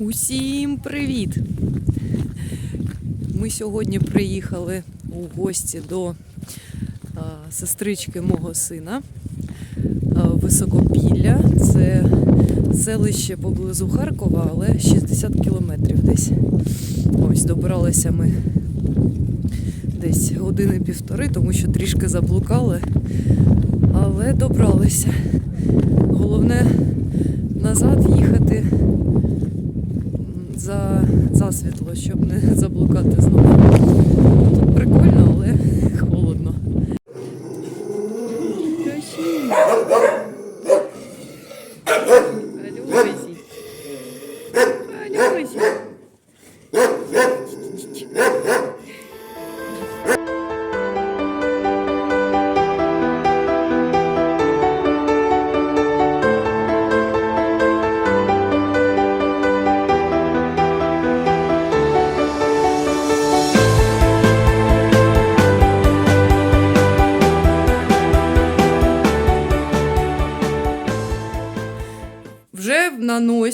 Усім привіт! Ми сьогодні приїхали у гості до сестрички мого сина Високопілля. Це селище поблизу Харкова, але 60 кілометрів десь. Ось добиралися ми десь години півтори, тому що трішки заблукали, але добралися. Головне назад їхати за, за світло, щоб не заблукати знову. Тут прикольно, але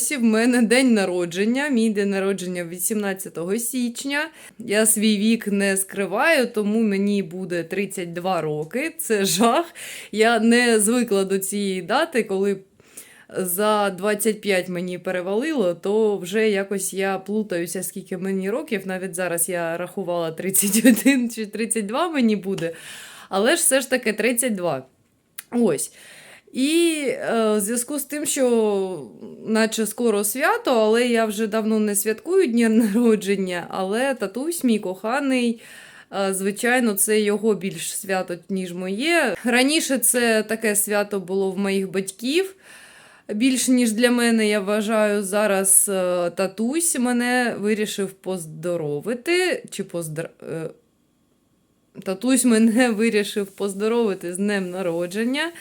на носі в мене день народження. Мій день народження 18 січня. Я свій вік не скриваю, тому мені буде 32 роки. Це жах. Я не звикла до цієї дати, коли за 25 мені перевалило, то вже якось я плутаюся, скільки мені років. Навіть зараз я рахувала 31 чи 32 мені буде. Але ж все ж таки 32. Ось. І е, в зв'язку з тим, що наче скоро свято, але я вже давно не святкую дня народження, але татусь мій коханий. е, Звичайно, це його більш свято, ніж моє. Раніше це таке свято було в моїх батьків. Більш ніж для мене, я вважаю, зараз е, татусь мене вирішив поздоровити. Чи поздр... е, Татусь мене вирішив поздоровити з днем народження.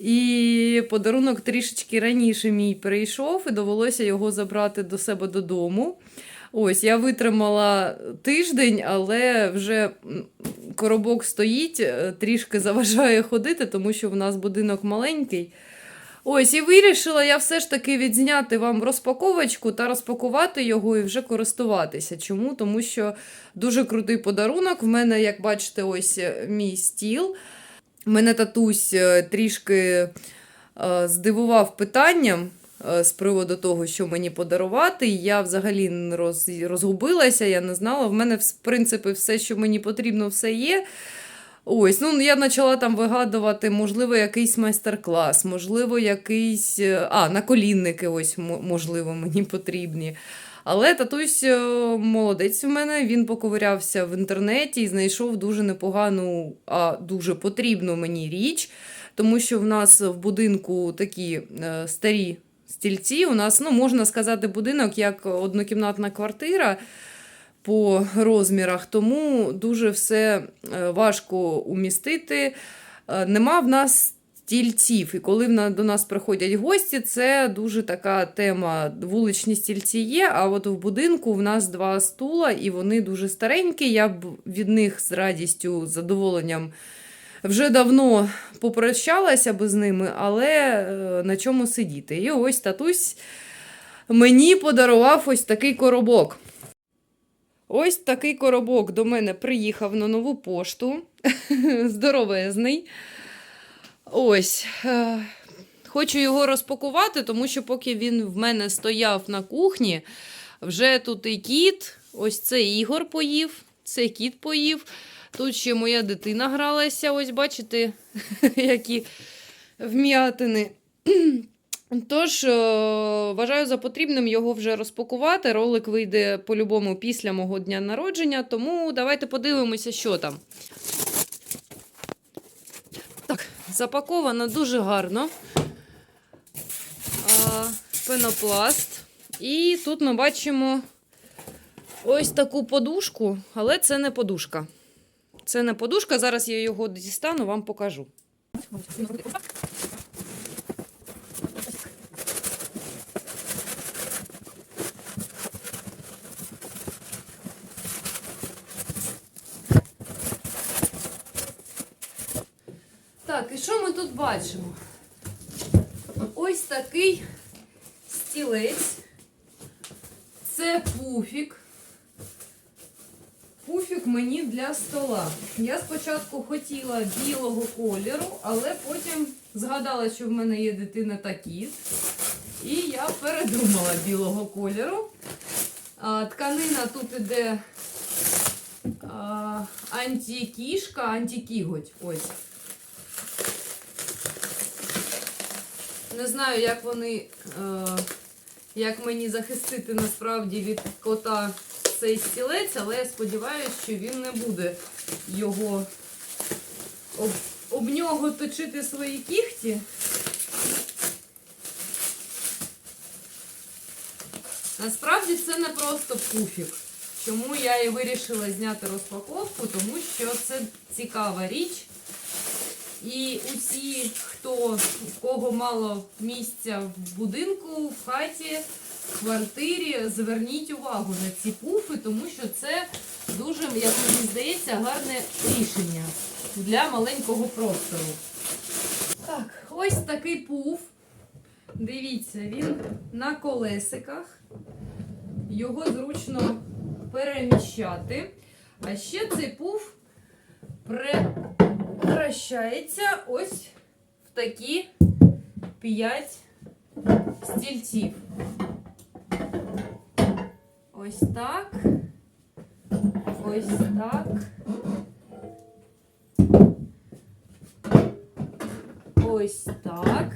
І подарунок трішечки раніше мій прийшов, і довелося його забрати до себе додому. Ось, я витримала тиждень, але вже коробок стоїть, е, трішки заважає ходити, тому що в нас будинок маленький. Ось, і вирішила я все ж таки відзняти вам розпаковочку та розпакувати його і вже користуватися. Чому? Тому що дуже крутий подарунок. В мене, як бачите, ось е, мій стіл. Мене татусь е, трішки е, здивував питанням е, з приводу того, що мені подарувати. Я взагалі роз, розгубилася, я не знала. В мене, в принципі, все, що мені потрібно, все є. Ось, ну я почала там вигадувати, можливо, якийсь майстер-клас, можливо, якийсь. А, наколінники, ось, можливо, мені потрібні. Але татусь е, молодець в мене, він поковирявся в інтернеті і знайшов дуже непогану, а дуже потрібну мені річ, тому що в нас в будинку такі е, старі стільці. У нас, ну, можна сказати, будинок як однокімнатна квартира по розмірах, тому дуже все е, важко умістити. Нема в нас стільців. І коли до нас приходять гості, це дуже така тема. Вуличні стільці є, а от в будинку в нас два стула, і вони дуже старенькі. Я б від них з радістю, з задоволенням вже давно попрощалася би з ними, але е, на чому сидіти. І ось татусь мені подарував ось такий коробок. Ось такий коробок до мене приїхав на нову пошту. Здоровезний. Ось. е, Хочу його розпакувати, тому що поки він в мене стояв на кухні, вже тут і кіт, ось це Ігор поїв, це кіт поїв. Тут ще моя дитина гралася, ось бачите, які вм'ятини. Тож, е, вважаю за потрібним його вже розпакувати. Ролик вийде по-любому після мого дня народження, тому давайте подивимося, що там. Запаковано дуже гарно. Пенопласт. І тут ми бачимо ось таку подушку, але це не подушка. Це не подушка. Зараз я його дістану, вам покажу. Так, і що ми тут бачимо? Ось такий стілець. це пуфік. Пуфік мені для стола. Я спочатку хотіла білого кольору, але потім згадала, що в мене є дитина та кіт. І я передумала білого кольору. А, тканина тут іде а, антикішка, антикіготь. Ось. Не знаю, як вони, е, як мені захистити насправді від кота цей стілець, але я сподіваюся, що він не буде його об, об нього точити свої кіхті. Насправді це не просто пуфік. Чому я і вирішила зняти розпаковку, тому що це цікава річ. І усі, хто у кого мало місця в будинку, в хаті, в квартирі, зверніть увагу на ці пуфи, тому що це дуже, як мені здається, гарне рішення для маленького простору. Так, ось такий пуф. Дивіться, він на колесиках. Його зручно переміщати. А ще цей пуф превращається ось в такі 5 стільців. Ось так. Ось так. Ось так.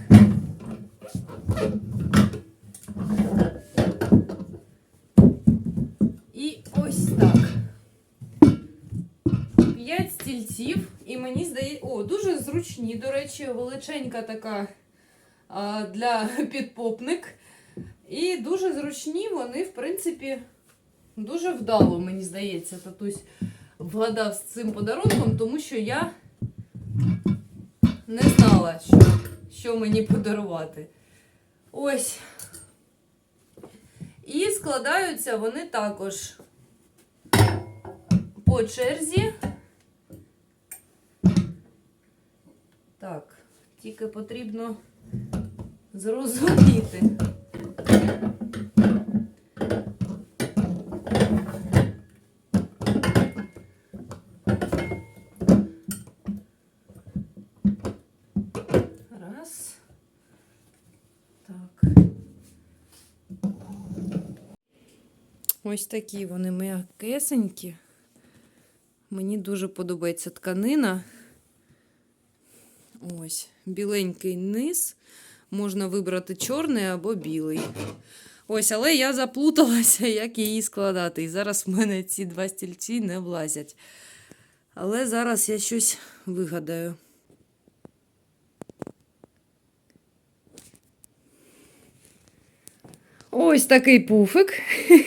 Стільців, і мені здається, о, дуже зручні. До речі, величенька така а, для підпопник. І дуже зручні вони, в принципі, дуже вдало, мені здається, татусь вгадав з цим подарунком, тому що я не знала, що, що мені подарувати. Ось. І складаються вони також по черзі. Тільки потрібно зрозуміти. Ось такі вони м'якесенькі. Мені дуже подобається тканина. Ось, біленький низ. Можна вибрати чорний або білий. Ось, але я заплуталася, як її складати. І зараз в мене ці два стільці не влазять. Але зараз я щось вигадаю. Ось такий пуфик.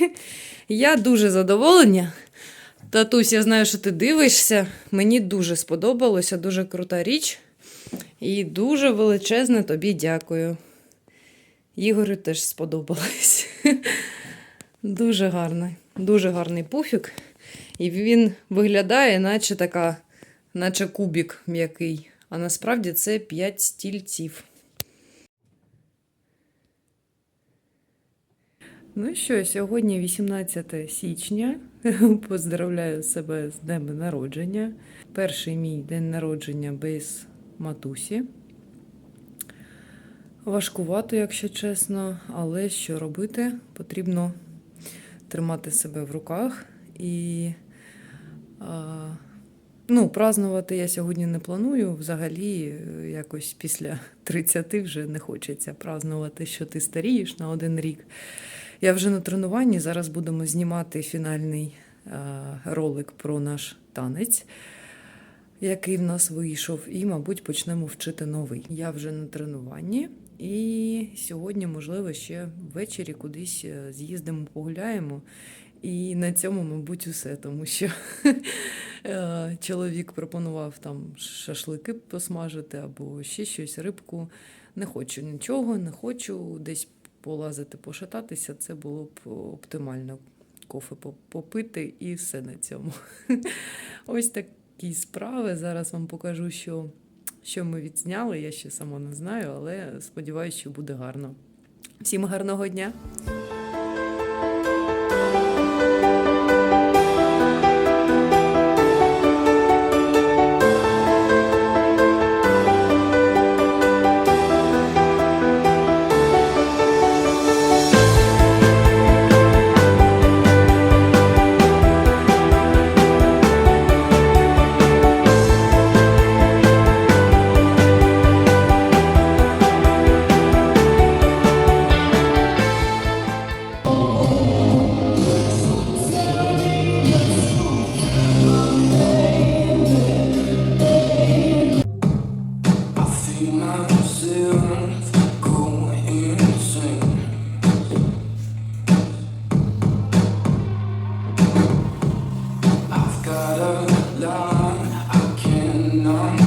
Я дуже задоволена. Татусь, я знаю, що ти дивишся. Мені дуже сподобалося, дуже крута річ. І дуже величезне тобі дякую. Ігорю теж сподобалось. Дуже гарний, дуже гарний пуфік. І він виглядає, наче така, наче кубік м'який. А насправді це 5 стільців. Ну що, сьогодні 18 січня. Поздравляю себе з днем народження. Перший мій день народження без матусі. Важкувато, якщо чесно, але що робити? Потрібно тримати себе в руках і ну, празнувати я сьогодні не планую. Взагалі, е, якось після 30 вже не хочеться празнувати, що ти старієш на один рік. Я вже на тренуванні. Зараз будемо знімати фінальний е, ролик про наш танець, який в нас вийшов, і, мабуть, почнемо вчити новий. Я вже на тренуванні, і сьогодні, можливо, ще ввечері кудись е, з'їздимо, погуляємо. І на цьому, мабуть, усе, тому що е, чоловік пропонував там шашлики посмажити або ще щось, рибку. Не хочу нічого, не хочу десь полазити, пошататися, це було б оптимально. Кофе попити і все на цьому. Ось такі справи. Зараз вам покажу, що, що ми відзняли. Я ще сама не знаю, але сподіваюся, що буде гарно. Всім гарного дня! No.